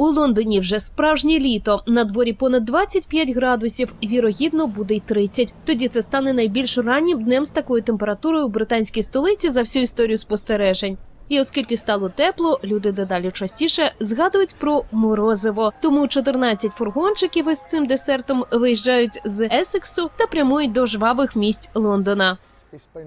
У Лондоні вже справжнє літо. На дворі понад 25 градусів, вірогідно буде й 30. Тоді це стане найбільш раннім днем з такою температурою у британській столиці за всю історію спостережень. І оскільки стало тепло, люди дедалі частіше згадують про морозиво. Тому 14 фургончиків із цим десертом виїжджають з Есексу та прямують до жвавих місць Лондона.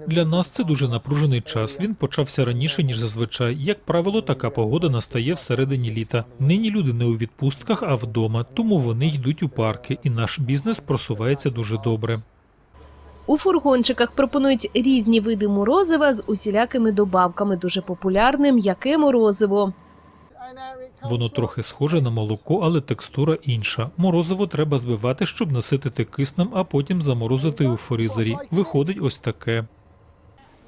Для нас це дуже напружений час. Він почався раніше ніж зазвичай. Як правило, така погода настає всередині літа. Нині люди не у відпустках, а вдома, тому вони йдуть у парки, і наш бізнес просувається дуже добре. У фургончиках пропонують різні види морозива з усілякими добавками. Дуже популярне м'яке морозиво. Воно трохи схоже на молоко, але текстура інша. Морозиво треба збивати, щоб наситити киснем, а потім заморозити у фризері. Виходить ось таке.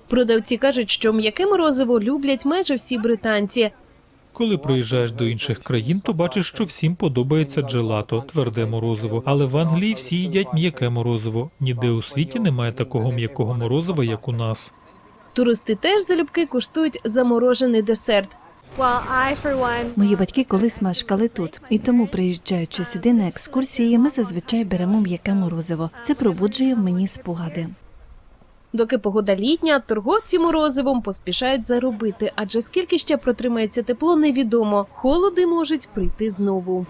Продавці кажуть, що м'яке морозиво люблять майже всі британці. Коли приїжджаєш до інших країн, то бачиш, що всім подобається джелато, тверде морозиво. Але в Англії всі їдять м'яке морозиво. Ніде у світі немає такого м'якого морозива, як у нас. Туристи теж залюбки куштують заморожений десерт. Well, I, Мої батьки колись мешкали тут, і тому, приїжджаючи сюди на екскурсії, ми зазвичай беремо м'яке морозиво. Це пробуджує в мені спогади. Доки погода літня, торговці морозивом поспішають заробити, адже скільки ще протримається тепло, невідомо. Холоди можуть прийти знову.